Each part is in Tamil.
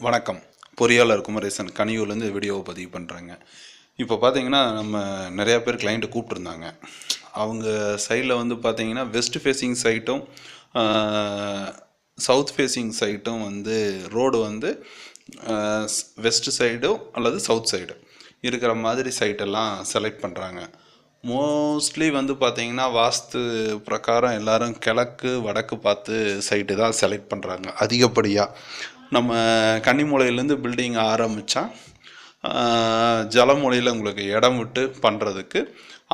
வணக்கம். பொறியாளர் குமரேசன் கனியூர்லேருந்து வீடியோவை பதிவு பண்ணுறேங்க இப்போ பார்த்தீங்கன்னா நம்ம நிறையா பேர் கிளைண்ட்டு கூப்பிட்ருந்தாங்க அவங்க சைடில் வந்து பார்த்தீங்கன்னா வெஸ்ட் ஃபேஸிங் சைட்டும் சவுத் ஃபேஸிங் சைட்டும் வந்து ரோடு வந்து வெஸ்ட் சைடும் அல்லது சவுத் சைடு இருக்கிற மாதிரி சைட்டெல்லாம் செலக்ட் பண்ணுறாங்க மோஸ்ட்லி வந்து பார்த்தீங்கன்னா வாஸ்து பிரகாரம் எல்லாரும் கிழக்கு வடக்கு பார்த்து சைட்டு தான் செலக்ட் பண்ணுறாங்க அதிகப்படியாக நம்ம கன்னிமூலையிலேருந்து பில்டிங் ஆரம்பித்தா ஜலமொழியில் உங்களுக்கு இடம் விட்டு பண்ணுறதுக்கு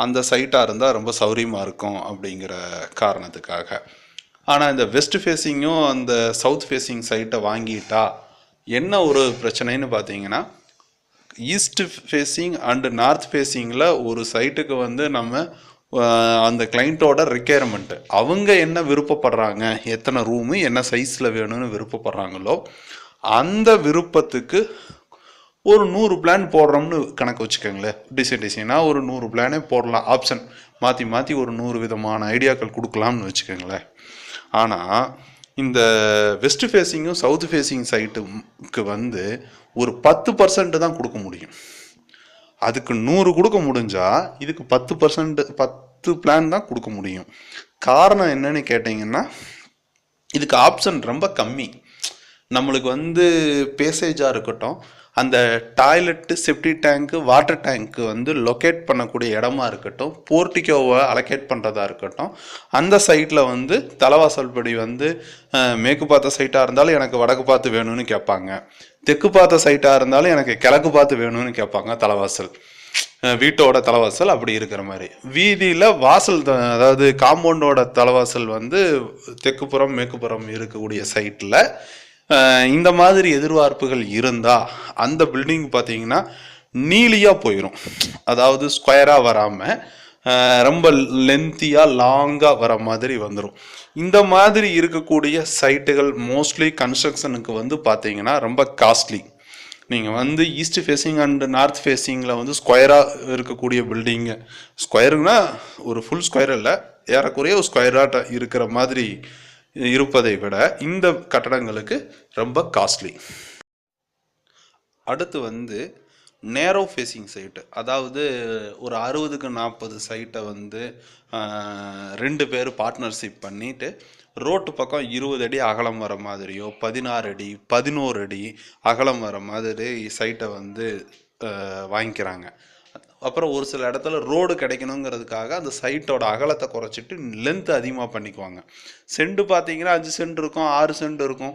அந்த சைட்டாக இருந்தால் ரொம்ப சௌரியமாக இருக்கும் அப்படிங்கிற காரணத்துக்காக. ஆனால் இந்த வெஸ்ட் ஃபேஸிங்கும் அந்த சவுத் ஃபேஸிங் சைட்டை வாங்கிட்டா என்ன ஒரு பிரச்சனைன்னு பார்த்தீங்கன்னா ஈஸ்ட் ஃபேஸிங் அண்டு நார்த் ஃபேஸிங்கில் ஒரு சைட்டுக்கு வந்து நம்ம அந்த கிளைண்ட்டோட ரெக்குயர்மெண்ட்டு அவங்க என்ன விருப்பப்படுறாங்க? எத்தனை ரூமு என்ன சைஸில் வேணும்னு விருப்பப்படுறாங்களோ அந்த விருப்பத்துக்கு ஒரு நூறு பிளான் போடுறோம்னு கணக்கு வச்சுக்கோங்களேன். டிசைன் டிசைனாக ஒரு நூறு பிளானே போடலாம். ஆப்ஷன் மாற்றி மாற்றி ஒரு நூறு விதமான ஐடியாக்கள் கொடுக்கலாம்னு வச்சுக்கோங்களேன். ஆனால் இந்த வெஸ்ட் ஃபேஸிங்கும் சவுத் ஃபேஸிங் சைட்டுக்கு வந்து ஒரு பத்து பர்சன்ட் தான் கொடுக்க முடியும். அதுக்கு நூறு கொடுக்க முடிஞ்சா இதுக்கு பத்து பர்சன்ட் பத்து பிளான் தான் கொடுக்க முடியும். காரணம் என்னன்னு கேட்டிங்கன்னா இதுக்கு ஆப்ஷன் ரொம்ப கம்மி. நம்மளுக்கு வந்து பேசேஜாக இருக்கட்டும் அந்த டாய்லெட்டு செப்டி டேங்க்கு வாட்டர் டேங்க்கு வந்து லொக்கேட் பண்ணக்கூடிய இடமா இருக்கட்டும் போர்ட்டிகோவை அலோகேட் பண்ணுறதா இருக்கட்டும் அந்த சைட்டில் வந்து தலைவாசல் படி வந்து மேற்கு பார்த்த சைட்டாக இருந்தாலும் எனக்கு வடக்கு பார்த்து வேணும்னு கேட்பாங்க. தெற்கு பார்த்த சைட்டாக இருந்தாலும் எனக்கு கிழக்கு பார்த்து வேணும்னு கேட்பாங்க தலைவாசல். வீட்டோட தலைவாசல் அப்படி இருக்கிற மாதிரி. வீதியில் வாசல் த- அதாவது காம்பவுண்டோட தலைவாசல் வந்து தெற்குப்புறம் மேற்குப்புறம் இருக்கக்கூடிய சைட்டில் இந்த மாதிரி எதிர்பார்ப்புகள் இருந்தால் அந்த பில்டிங் பார்த்தீங்கன்னா நீலியாக போயிடும் அதாவது ஸ்கொயராக வராமல் ரொம்ப லென்த்தியாக லாங்காக வர மாதிரி வந்துடும் இந்த மாதிரி இருக்கக்கூடிய சைட்டுகள் மோஸ்ட்லி கன்ஸ்ட்ரக்ஷனுக்கு வந்து பார்த்தீங்கன்னா ரொம்ப காஸ்ட்லி நீங்கள் வந்து ஈஸ்ட் ஃபேஸிங் அண்ட் நார்த் ஃபேஸிங்கில் வந்து ஸ்கொயராக இருக்கக்கூடிய பில்டிங்கு ஸ்கொயருங்கன்னா ஒரு ஃபுல் ஸ்கொயர் இல்லை ஏறக்குறைய ஒரு ஸ்கொயராக இருக்கிற மாதிரி இருப்பதை விட இந்த கட்டடங்களுக்கு ரொம்ப காஸ்ட்லி அடுத்து வந்து நேரோ ஃபேஸிங் சைட்டு அதாவது ஒரு அறுபதுக்கு நாற்பது சைட்டை வந்து ரெண்டு பேர் பார்ட்னர்ஷிப் பண்ணிட்டு ரோட்டு பக்கம் இருபது அடி அகலம் வர மாதிரியோ பதினாறு அடி பதினோரு அடி அகலம் வர மாதிரி சைட்டை வந்து வாங்கிக்கிறாங்க. அப்புறம் ஒரு சில இடத்துல ரோடு கிடைக்கணுங்கிறதுக்காக அந்த சைட்டோட அகலத்தை குறைச்சிட்டு லென்த்து அதிகமாக பண்ணிக்குவாங்க. செண்டு பார்த்தீங்கன்னா அஞ்சு சென்ட் இருக்கும் ஆறு சென்ட் இருக்கும்.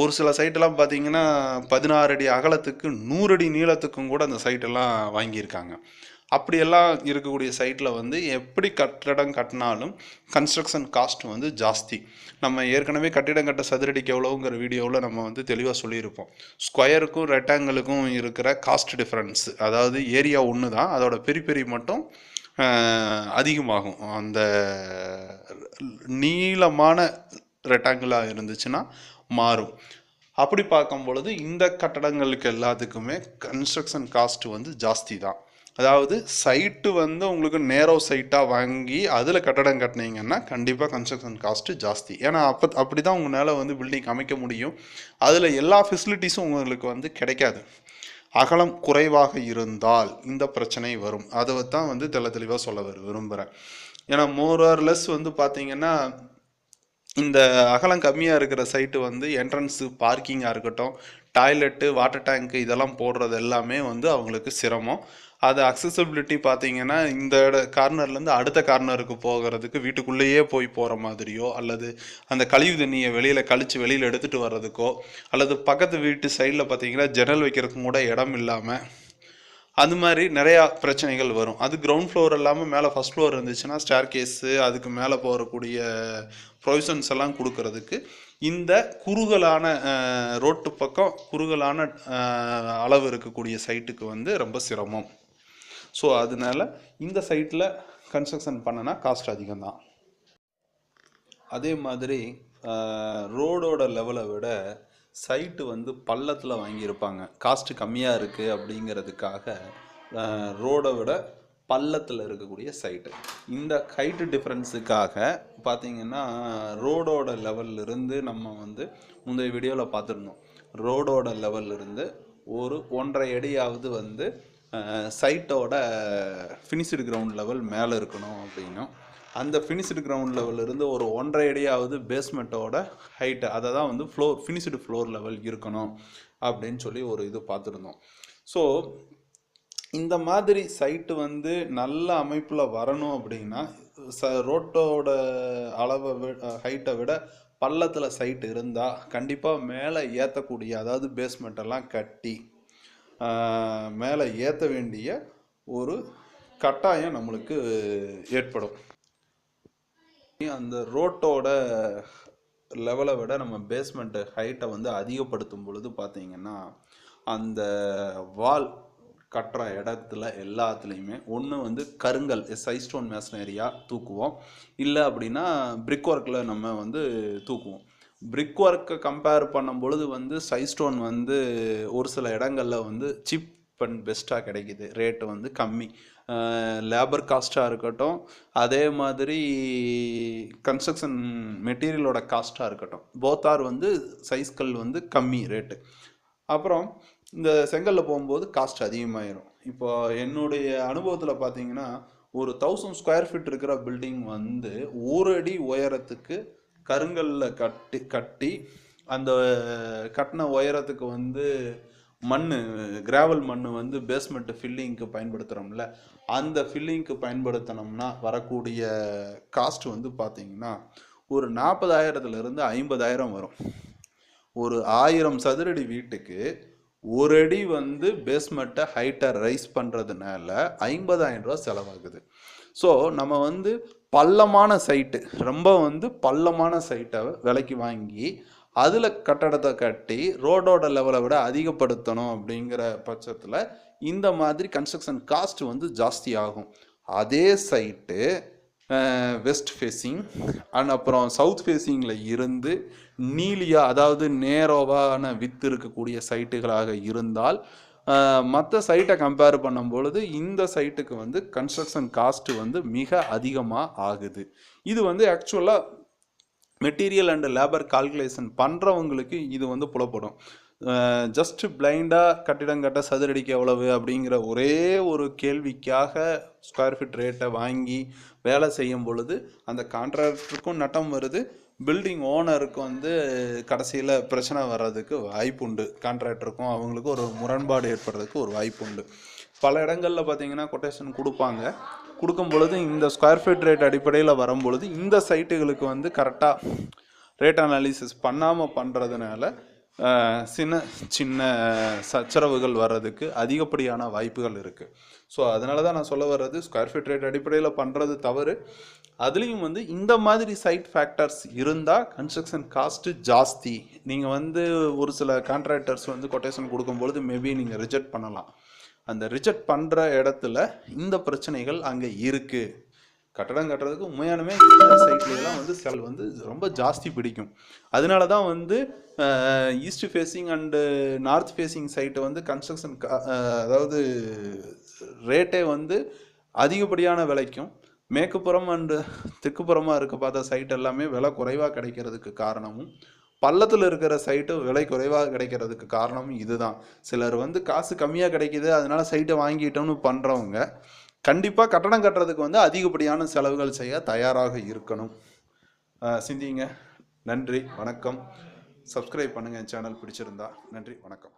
ஒரு சில சைட்டெல்லாம் பார்த்தீங்கன்னா பதினாறு அடி அகலத்துக்கு நூறு அடி நீளத்துக்கும் கூட அந்த சைட்டெல்லாம் வாங்கியிருக்காங்க. அப்படியெல்லாம் இருக்கக்கூடிய சைட்டில் வந்து எப்படி கட்டிடம் கட்டினாலும் கன்ஸ்ட்ரக்ஷன் காஸ்ட் வந்து ஜாஸ்தி. நம்ம ஏற்கனவே கட்டிடம் கட்ட சதுரடிக்கு எவ்வளோங்கிற வீடியோவில் நம்ம வந்து தெளிவாக சொல்லியிருப்போம். ஸ்கொயருக்கும் ரெக்டாங்கிளுக்கும் இருக்கிற காஸ்ட் டிஃப்ரென்ஸ் அதாவது ஏரியா ஒன்று தான் அதோட பெரி பெரி மட்டும் அதிகமாகும். அந்த நீளமான ரெக்டாங்கிளாக இருந்துச்சுன்னா மாறும். அப்படி பார்க்கும் பொழுது இந்த கட்டடங்களுக்கு எல்லாத்துக்குமே கன்ஸ்ட்ரக்ஷன் காஸ்ட் வந்து ஜாஸ்தி தான். அதாவது சைட்டு வந்து உங்களுக்கு நேரோ சைட்டாக வாங்கி அதில் கட்டடம் கட்டினீங்கன்னா கண்டிப்பாக கன்ஸ்ட்ரக்ஷன் காஸ்ட்டு ஜாஸ்தி. ஏன்னா அப்போ அப்படி தான் உங்களால் வந்து பில்டிங் அமைக்க முடியும். அதில் எல்லா ஃபெசிலிட்டிஸும் உங்களுக்கு வந்து கிடைக்காது. அகலம் குறைவாக இருந்தால் இந்த பிரச்சனை வரும். அதை தான் வந்து தெள்ள தெளிவாக சொல்ல விரு- விரும்புகிறேன் ஏன்னா மோரர்லெஸ் வந்து பார்த்தீங்கன்னா இந்த அகலம் கம்மியாக இருக்கிற சைட்டு வந்து என்ட்ரன்ஸு பார்க்கிங்காக இருக்கட்டும் டாய்லெட்டு வாட்டர் டேங்க்கு இதெல்லாம் போடுறது எல்லாமே வந்து அவங்களுக்கு சிரமம். அது அக்சசபிலிட்டி பார்த்தீங்கன்னா இந்த இட கார்னர்லேருந்து அடுத்த கார்னருக்கு போகிறதுக்கு வீட்டுக்குள்ளேயே போய் போகிற மாதிரியோ அல்லது அந்த கழிவு தண்ணியை வெளியில் கழித்து வெளியில் எடுத்துகிட்டு வர்றதுக்கோ அல்லது பக்கத்து வீட்டு சைடில் பார்த்தீங்கன்னா ஜன்னல் வைக்கிறதுக்கும் கூட இடம் இல்லாமல் அது மாதிரி நிறையா பிரச்சனைகள் வரும். அது கிரவுண்ட் ஃப்ளோர் இல்லாமல் மேலே ஃபஸ்ட் ஃப்ளோர் இருந்துச்சுன்னா ஸ்டார் கேஸு அதுக்கு மேலே போகக்கூடிய ப்ரொவிஷன்ஸ் எல்லாம் கொடுக்கறதுக்கு இந்த குறுகலான ரோட்டு பக்கம் குறுகலான அளவு இருக்கக்கூடிய சைட்டுக்கு வந்து ரொம்ப சிரமம். ஸோ அதனால இந்த சைட்டில் கன்ஸ்ட்ரக்ஷன் பண்ணனா காஸ்ட் அதிகம்தான். அதே மாதிரி ரோடோட லெவலை விட சைட்டு வந்து பள்ளத்தில் வாங்கியிருப்பாங்க. காஸ்ட்டு கம்மியாக இருக்குது அப்படிங்கிறதுக்காக ரோடை விட பள்ளத்தில் இருக்கக்கூடிய சைட்டு இந்த ஹைட்டு டிஃப்ரென்ஸுக்காக பார்த்தீங்கன்னா ரோடோட லெவல்லிருந்து நம்ம வந்து முந்தைய வீடியோவில் பார்த்துருந்தோம் ரோடோட லெவல்லிருந்து ஒரு ஒன்றரை அடியாவது வந்து சைட்டோட ஃபினிஷ்டு கிரவுண்ட் லெவல் மேலே இருக்கணும் அப்படின்னும் அந்த ஃபினிஷ்டு கிரவுண்ட் லெவலிருந்து இருந்து ஒரு ஒன்றரை அடியாவது பேஸ்மெண்ட்டோட ஹைட்டு அதை தான் வந்து ஃப்ளோர் ஃபினிஷ்டு ஃப்ளோர் லெவல் இருக்கணும் அப்படின்னு சொல்லி ஒரு இது பார்த்துருந்தோம். ஸோ இந்த மாதிரி சைட்டு வந்து நல்ல அமைப்பில் வரணும் அப்படின்னா ச ரோட்டோட அளவை விட ஹைட்டை விட பள்ளத்தில் சைட் இருந்தால் கண்டிப்பாக மேலே ஏற்றக்கூடிய அதாவது பேஸ்மெண்ட்டெல்லாம் கட்டி மேலே ஏற்ற வேண்டிய ஒரு கட்டாயம் நம்மளுக்கு ஏற்படும். அந்த ரோட்டோட லெவலை விட நம்ம பேஸ்மெண்ட் ஹைட்டை வந்து அதிகப்படுத்தும் பொழுது பார்த்தீங்கன்னா அந்த வால் கட்டுற இடத்துல எல்லாத்துலேயுமே ஒன்று வந்து கருங்கல் சைஸ்டோன் மேசனரியாக தூக்குவோம். இல்லை அப்படின்னா பிரிக் ஒர்க்கில் நம்ம வந்து தூக்குவோம். பிரிக் ஒர்க்கை கம்பேர் பண்ணும் பொழுது வந்து சைஸ்டோன் வந்து ஒரு சில இடங்களில் வந்து சிப் அண்ட் பெஸ்ட்டாக கிடைக்குது. ரேட்டு வந்து கம்மி. லேபர் காஸ்ட்டாக இருக்கட்டும் அதே மாதிரி கன்ஸ்ட்ரக்ஷன் மெட்டீரியலோட காஸ்ட்டாக இருக்கட்டும். போத்தார் வந்து சைஸ்கள் வந்து கம்மி ரேட்டு அப்புறம் இந்த செங்கல்ல போகும்போது காஸ்ட் அதிகமாயிரும். இப்போ என்னுடைய அனுபவத்தில் பார்த்தீங்கன்னா ஒரு தௌசண்ட் ஸ்கொயர் ஃபீட் இருக்கிற பில்டிங் வந்து ஒரு அடி உயரத்துக்கு கருங்கல்ல கட்டி கட்டி அந்த கட்டின உயரத்துக்கு வந்து மண் கிராவல் மண் வந்து பேஸ்மெண்ட் ஃபில்லிங்க்கு பயன்படுத்துகிறோம்ல அந்த ஃபில்லிங்க்கு பயன்படுத்தினோம்னா வரக்கூடிய காஸ்ட் வந்து பார்த்தீங்கன்னா ஒரு நாற்பதாயிரத்துலேருந்து ஐம்பதாயிரம் வரும். ஒரு ஆயிரம் சதுரடி வீட்டுக்கு ஒரு அடி வந்து பேஸ்மெண்ட்டை ஹைட்டை ரைஸ் பண்ணுறதுனால ஐம்பதாயிரம் ரூபா செலவாகுது. ஸோ நம்ம வந்து பள்ளமான சைட்டு ரொம்ப வந்து பள்ளமான சைட்டை விலைக்கு வாங்கி அதில் கட்டடத்தை கட்டி ரோடோட லெவலை விட அதிகப்படுத்தணும் அப்படிங்கிற பட்சத்தில் இந்த மாதிரி கன்ஸ்ட்ரக்ஷன் காஸ்ட் வந்து ஜாஸ்தி ஆகும் அதே சைட்டு வெஸ்ட் ஃபேஸிங் அண்ட் அப்புறம் சவுத் ஃபேஸிங்கில் இருந்து நீலியாக அதாவது நேரோவான வித்து இருக்கக்கூடிய சைட்டுகளாக இருந்தால் மற்ற சைட்டை கம்பேர் பண்ணும் பொழுது இந்த சைட்டுக்கு வந்து கன்ஸ்ட்ரக்ஷன் காஸ்ட் வந்து மிக அதிகமாக ஆகுது. இது வந்து ஆக்சுவலாக மெட்டீரியல் அண்ட் லேபர் கால்குலேஷன் பண்ணுறவங்களுக்கு இது வந்து புலப்படும். ஜஸ்ட் பிளைண்டாக கட்டிடம் கட்ட சதுரடிக்கு எவ்வளவு அப்படிங்கிற ஒரே ஒரு கேள்விக்காக ஸ்கொயர் ஃபீட் ரேட்டை வாங்கி வேலை செய்யும் பொழுது அந்த கான்ட்ராக்டருக்கும் நட்டம் வருது. பில்டிங் ஓனருக்கு வந்து கடைசியில் பிரச்சனை வர்றதுக்கு வாய்ப்பு உண்டு. கான்ட்ராக்டருக்கும் அவங்களுக்கும் ஒரு முரண்பாடு ஏற்படுறதுக்கு ஒரு வாய்ப்பு உண்டு. பல இடங்களில் பார்த்தீங்கன்னா கொட்டேஷன் கொடுப்பாங்க. கொடுக்கும் பொழுது இந்த ஸ்கொயர் ஃபீட் ரேட் அடிப்படையில் வரும்பொழுது இந்த சைட்டுகளுக்கு வந்து கரெக்டாக ரேட் அனாலிசிஸ் பண்ணாமல் பண்ணுறதுனால சின்ன சின்ன சச்சரவுகள் வர்றதுக்கு அதிகப்படியான வாய்ப்புகள் இருக்குது ஸோ அதனால தான் நான் சொல்ல வர்றது ஸ்கொயர் ஃபீட் ரேட் அடிப்படையில் பண்ணுறது தவறு. அதுலேயும் வந்து இந்த மாதிரி சைட் ஃபேக்டர்ஸ் இருந்தால் கன்ஸ்ட்ரக்ஷன் காஸ்ட்டு ஜாஸ்தி. நீங்கள் வந்து ஒரு சில கான்ட்ராக்டர்ஸ் வந்து கொட்டேஷன் கொடுக்கும்பொழுது மேபி நீங்கள் ரிஜெக்ட் பண்ணலாம். அந்த ரிஜெக்ட் பண்ணுற இடத்துல இந்த பிரச்சனைகள் அங்கே இருக்குது கட்டடம் கட்டுறதுக்கு உண்மையானுமே இந்த சைட்லாம் வந்து செல் வந்து ரொம்ப ஜாஸ்தி பிடிக்கும். அதனால தான் வந்து east facing and north facing சைட்டை வந்து கன்ஸ்ட்ரக்ஷன் அதாவது ரேட்டே வந்து அதிகப்படியான விலைக்கும் மேற்குப்புறம் அண்டு தெற்குப்புறமாக இருக்க பார்த்த சைட் எல்லாமே விலை குறைவாக கிடைக்கிறதுக்கு காரணமும் பள்ளத்தில் இருக்கிற சைட்டு விலை குறைவாக கிடைக்கிறதுக்கு காரணமும் இதுதான். சிலர் வந்து காசு கம்மியாக கிடைக்கிது அதனால சைட்டை வாங்கிட்டோம்னு பண்ணுறவங்க கண்டிப்பாக கட்டணம் கட்டுறதுக்கு வந்து அதிகப்படியான செலவுகள் செய்ய தயாராக இருக்கணும். சிந்திங்க. நன்றி. வணக்கம். சப்ஸ்கிரைப் பண்ணுங்கள் சேனல் பிடிச்சிருந்தா. நன்றி. வணக்கம்.